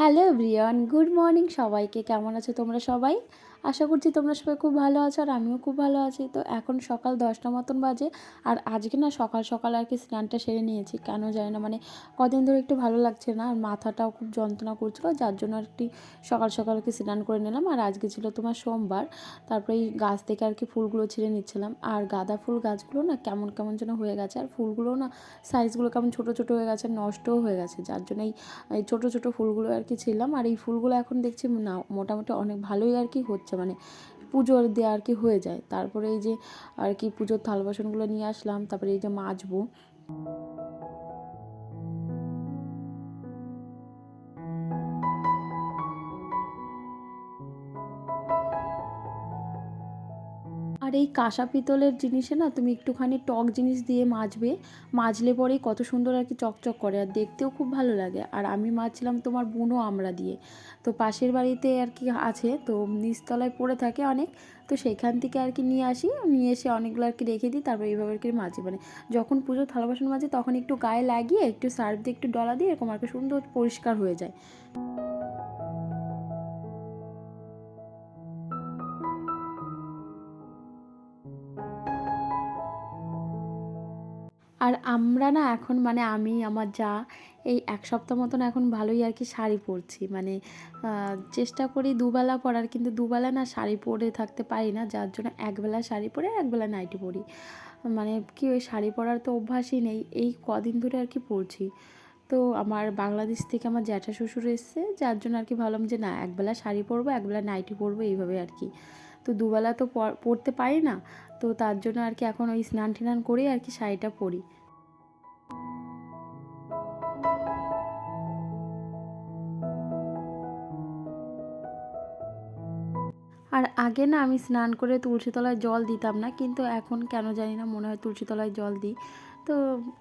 Hello Brian good morning সবাইকে। কেমন আছো তোমরা সবাই? আশা করছি তোমরা সবাই খুব ভালো আছো আর আমিও খুব ভালো আছি। তো এখন সকাল দশটা মতন বাজে আর আজকে না সকাল সকাল আর কি স্নানটা সেরে নিয়েছি। কেন জানি না মানে কদিন ধরে একটু ভালো লাগছে না আর মাথাটাও খুব যন্ত্রণা করছিল, যার জন্য আর কি সকাল সকাল আর কি স্নান করে নিলাম। আর আজকে ছিল তোমার সোমবার, তারপরে এই গাছ থেকে আর কি ফুলগুলো ছিঁড়ে নিচ্ছিলাম। আর গাঁদা ফুল গাছগুলো না কেমন কেমন যেন হয়ে গেছে। আর ফুলগুলো না সাইজগুলো কেমন ছোটো ছোটো হয়ে গেছে, নষ্টও হয়ে গেছে। যার জন্য এই ছোটো ছোটো ফুলগুলো আর কি ছিলাম আর এই ফুলগুলো এখন দেখছি না, মোটামুটি অনেক ভালোই আর কি হচ্ছে। মানে পুজোর দেওয়া আর কি হয়ে যায়। তারপরে এই যে আর কি পুজোর থাল বাসনগুলো নিয়ে আসলাম, তারপরে এই যে মাজবো। আর এই কাঁসা পিতলের জিনিসে না তুমি একটুখানি টক জিনিস দিয়ে মাজবে, মাজলে পরেই কত সুন্দর আর কি চকচক করে আর দেখতেও খুব ভালো লাগে। আর আমি মাজছিলাম তোমার বুনো আমড়া দিয়ে। তো পাশের বাড়িতে আর কি আছে, তো নিচতলায় পড়ে থাকে অনেক। তো সেখান থেকে আর কি নিয়ে আসি, নিয়ে এসে অনেকগুলো আর কি রেখে দিই, তারপর এইভাবে আর কি মাজি। মানে যখন পুজো থালা বাসন মাজি তখন একটু গায়ে লাগিয়ে একটু সার্ফ দিয়ে একটু ডলা দিয়ে এরকম আর কি সুন্দর পরিষ্কার হয়ে যায়। আর আমরা না এখন মানে আমি, আমার যা, এই এক সপ্তাহ মতন এখন ভালোই আর কি শাড়ি পরছি। মানে চেষ্টা করি দুবেলা পরার, কিন্তু দুবেলা না শাড়ি পরে থাকতে পারি না। যার জন্য একবেলা শাড়ি পরে, একবেলা নাইটি পরি। মানে কি ওই শাড়ি পরার তো অভ্যাসই নেই, এই কদিন ধরে আর কি পরছি। তো আমার বাংলাদেশ থেকে আমার জ্যাঠা শ্বশুর এসছে, যার জন্য আর কি ভাবলাম যে না, একবেলা শাড়ি পরবো, একবেলা নাইটি পরবো, এইভাবে আর কি। তো দুবেলা তো পরতে পারি না, তো তার জন্য আর কি এখন ওই স্নান টিনান করেই আর কি শাড়িটা পরি। আর আগে না আমি স্নান করে তুলসী তলায় জল দিতাম না, কিন্তু এখন কেন জানি না মনে হয় তুলসীতলায় জল দিই। তো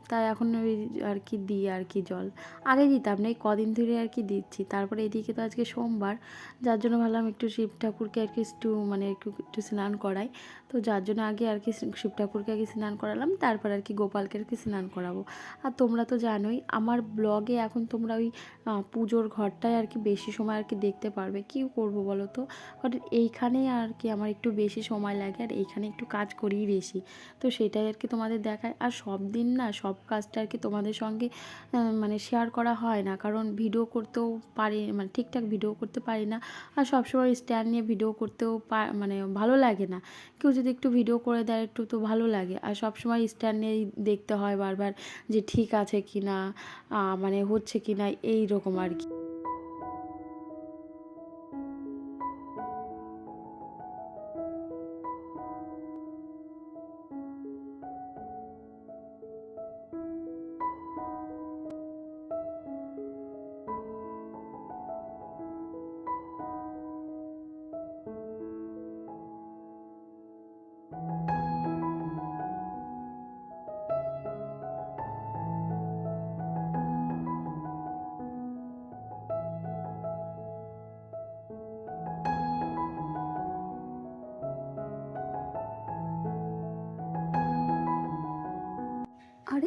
তাই এখন ওই আর কি দিই আর কি জল আগে দিতাম না এই কদিন ধরে আর কি দিচ্ছি তারপরে এদিকে তো আজকে সোমবার যার জন্য ভাবলাম একটু শিব ঠাকুরকে আর কি একটু মানে একটু একটু স্নান করাই তো যার জন্য আগে আর কি শিব ঠাকুরকে আগে স্নান করালাম তারপর আর কি গোপালকে আর কি স্নান করাবো আর তোমরা তো জানোই আমার ব্লগে এখন তোমরা ওই পুজোর ঘরটায় আর কি বেশি সময় আর কি দেখতে পারবে কী করব বলো তো কারণ এইখানেই আর কি আমার একটু বেশি সময় লাগে আর এইখানে একটু কাজ করিই বেশি তো সেটাই আর কি তোমাদের দেখায় আর সব দিন না সব কাজটা আর কি তোমাদের সঙ্গে মানে শেয়ার করা হয় না। কারণ ভিডিও করতেও পারি মানে ঠিকঠাক ভিডিও করতে পারি না। আর সবসময় স্ট্যান্ড নিয়ে ভিডিও করতেও মানে ভালো লাগে না। কেউ যদি একটু ভিডিও করে দেয়, একটু তো ভালো লাগে। আর সবসময় স্ট্যান্ড নিয়েই দেখতে হয় বারবার যে ঠিক আছে কি না মানে হচ্ছে কি না এই রকম আর কি।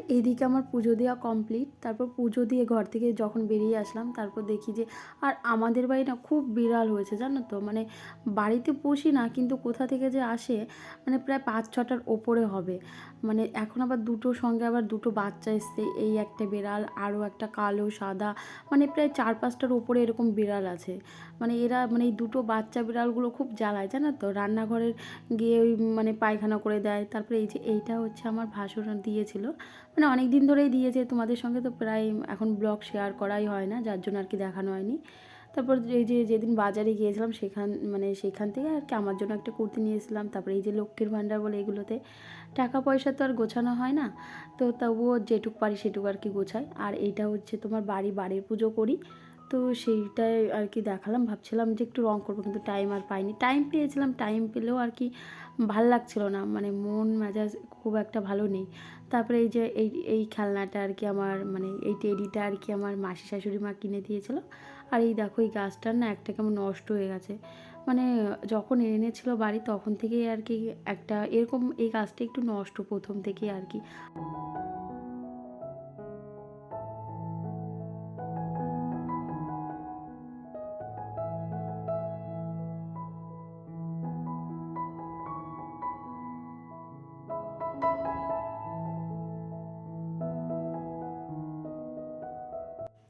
এদিকে আমার পুজো দেওয়া কমপ্লিট তারপর পুজো দিয়ে ঘর থেকে যখন বেরিয়ে আসলাম, তারপর দেখি যে, আর আমাদের বাড়ি না খুব বিড়াল হয়েছে, জানো তো? মানে বাড়িতে পুষি না, কিন্তু কোথা থেকে যে আসে মানে প্রায় পাঁচ ছটার ওপরে হবে। মানে এখন আবার দুটোর সঙ্গে আবার দুটো বাচ্চা এসছে, এই একটা বিড়াল, আরও একটা কালো, সাদা মানে প্রায় চার পাঁচটার ওপরে এরকম বিড়াল আছে। মানে এরা মানে এই দুটো বাচ্চা বিড়ালগুলো খুব জ্বালায়, জানো তো? রান্নাঘরের গিয়ে ওই মানে পায়খানা করে দেয়। তারপরে এই যে, এইটা হচ্ছে আমার ভাসুর দিয়েছিল। মানে অনেক দিন ধরেই দিয়েছে, তোমাদের সঙ্গে তো প্রায় এখন ব্লগ শেয়ার করাই হয় না, যার জন্য আর কি দেখানো হয়নি। তারপর এই যে যেদিন বাজারে গিয়েছিলাম, সেখান মানে সেখান থেকে আর কি আমার জন্য একটা কুর্তি নিয়েছিলাম তারপরে এই যে লক্ষ্মীর ভাণ্ডার বলে এগুলোতে টাকা পয়সা তো আর গোছানো হয় না, তো তবুও যেটুক পারি সেটুকু আর কি গোছাই। আর এইটা হচ্ছে তোমার বাড়ি, বাড়ির পুজো করি, তো সেইটাই আর কি দেখালাম। ভাবছিলাম যে একটু রঙ করব কিন্তু টাইম আর পাইনি। টাইম পেয়েছিলাম টাইম পেলেও আর কি ভালো লাগছিল না মানে মন মেজাজ খুব একটা ভালো নেই। তারপরে এই যে এই এই খেলনাটা আর কি আমার মানে এই টেডিটা আর কি আমার মাসি শাশুড়ি মা কিনে দিয়েছিল। আর এই দেখো এই গাছটার না একটা কেমন নষ্ট হয়ে গেছে। মানে যখন এনেছিল বাড়ি তখন থেকেই আর কি একটা, এরকম এই গাছটা একটু নষ্ট প্রথম থেকেই আর কি।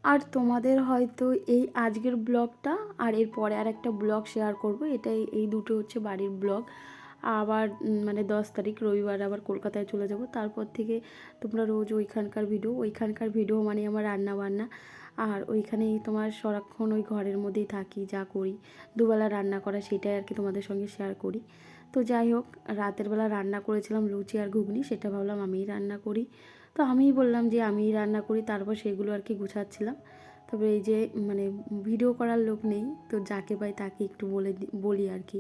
আর তোমাদের হয়তো এই আজকের ব্লগটা আর এর পরে আর একটা ব্লগ শেয়ার করব। এটাই, এই দুটো হচ্ছে বাড়ির ব্লগ। আবার মানে দশ তারিখ রবিবার আবার কলকাতায় চলে যাব। তারপর থেকে তোমরা রোজ ওইখানকার ভিডিও ওইখানকার ভিডিও মানে আমার রান্না বান্না আর ওইখানেই তোমার সারাক্ষণ ওই ঘরের মধ্যেই থাকি, যা করি। দুবেলা রান্না করা সেটাই আর কি তোমাদের সঙ্গে শেয়ার করি। তো যাই হোক, রাতের বেলা রান্না করেছিলাম লুচি আর ঘুগনি, সেটা ভাবলাম আমিই রান্না করি। তো আমিই বললাম যে আমিই রান্না করি, তারপর সেগুলো আর কি গুছাচ্ছিলাম। তবে এই যে মানে ভিডিও করার লোক নেই, তো যাকে পাই তাকে একটু বলে বলি আর কি।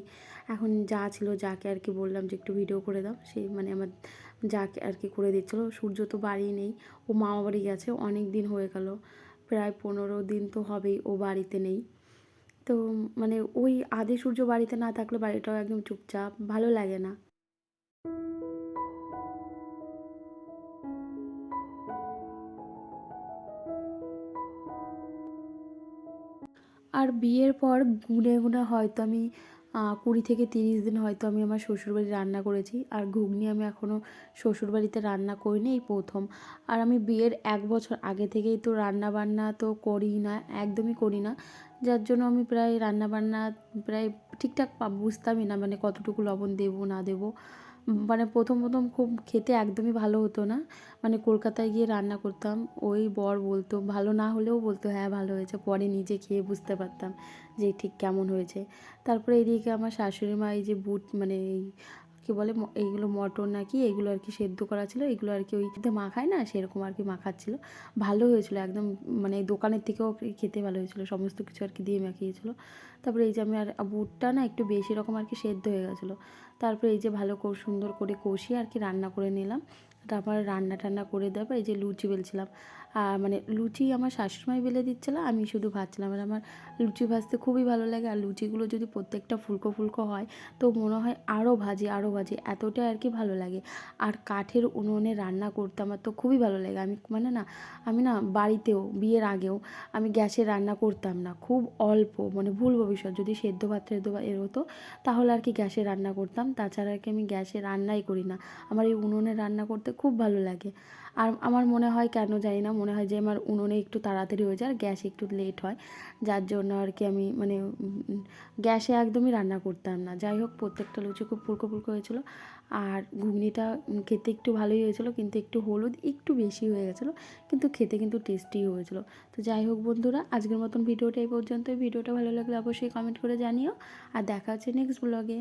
এখন যা ছিল যাকে আর কি বললাম যে একটু ভিডিও করে দাও সেই মানে আমার যাকে আর কি করে দিচ্ছিল। সূর্য তো বাড়ি নেই, ও মামা বাড়ি গেছে, অনেক দিন হয়ে গেল, প্রায় পনেরো দিন তো হবেই ও বাড়িতে নেই। তো মানে ওই আদে সূর্য বাড়িতে না থাকলে বাড়িটাও একদম চুপচাপ, ভালো লাগে না। আর বিয়ের পর গুনে গুনে হয়তো আমি কুড়ি থেকে তিরিশ দিন হয়তো আমি আমার শ্বশুরবাড়ি রান্না করেছি। আর ঘুগনি আমি এখনও শ্বশুরবাড়িতে রান্না করিনি এই প্রথম। আর আমি বিয়ের এক বছর আগে থেকেই তো রান্না বান্না তো করি না, একদমই করি না। যার জন্য আমি প্রায় রান্না বান্না প্রায় ঠিকঠাক বুঝতামই না মানে কতটুকু লবণ দেবো না দেবো। মানে প্রথম প্রথম খুব খেতে একদমই ভালো হতো না। মানে কলকাতায় গিয়ে রান্না করতাম, ওই বর বলতো, ভালো না হলেও বলতো হ্যাঁ ভালো হয়েছে। পরে নিজে খেয়ে বুঝতে পারতাম যে ঠিক কেমন হয়েছে। তারপরে এদিকে আমার শাশুড়ি মা এই যে বুট মানে এই কী বলে এইগুলো মটন নাকি, এগুলো আর কি সেদ্ধ করা ছিল, এগুলো আর কি ওই মাখায় না, সেরকম আর কি মাখাচ্ছিল। ভালো হয়েছিল, একদম মানে দোকানের থেকেও খেতে ভালো হয়েছিল, সমস্ত কিছু আর কি দিয়ে মাখিয়েছিল। তারপরে এই যে আমি আর বুটটা না একটু বেশি রকম আর কি সেদ্ধ হয়ে গেছিল। তারপরে এই যে ভালো সুন্দর করে কষিয়ে আর কি রান্না করে নিলাম। তারপর রান্না টান্না করে দেওয়ার এই যে লুচি বেলছিলাম। আর মানে লুচি আমার শাশুড়িমাই বেলে দিচ্ছিল, আমি শুধু ভাজছিলাম। আর আমার লুচি ভাজতে খুবই ভালো লাগে, আর লুচিগুলো যদি প্রত্যেকটা ফুলকো ফুলকো হয়, তো মনে হয় আরও ভাজি আরও ভাজি এতটাই আর কি ভালো লাগে। আর কাঠের উনুনে রান্না করতে আমার তো খুবই ভালো লাগে। আমি মানে না, আমি না বাড়িতেও, বিয়ের আগেও আমি গ্যাসে রান্না করতাম না, খুব অল্প মানে ভুল ভবিষ্যৎ, যদি সেদ্ধ ভাত সেদ্ধ বা এর হতো তাহলে আর কি গ্যাসে রান্না করতাম। তাছাড়া আর কি আমি গ্যাসে রান্নাই করি না। আমার এই উনুনে রান্না করতে খুব ভালো লাগে। আর আমার মনে হয় কেন জানি না, মনে হয় যে আমার উনুনে একটু তাড়াতাড়ি হয়ে যায় আর গ্যাসে একটু লেট হয়। যার জন্য আর কি আমি মানে গ্যাসে একদমই রান্না করতাম না। যাই হোক, প্রত্যেকটা লুচি খুব ফুলকো পুরকো হয়েছিল। আর ঘুগনিটা খেতে একটু ভালোই হয়েছিল, কিন্তু একটু হলুদ একটু বেশি হয়ে গেছিল, কিন্তু খেতে কিন্তু টেস্টি হয়েছিল। তো যাই হোক বন্ধুরা, আজকের মতন ভিডিওটা এই পর্যন্ত ভিডিওটা ভালো লাগলে অবশ্যই কমেন্ট করে জানিও। আর দেখা হচ্ছে নেক্সট ব্লগে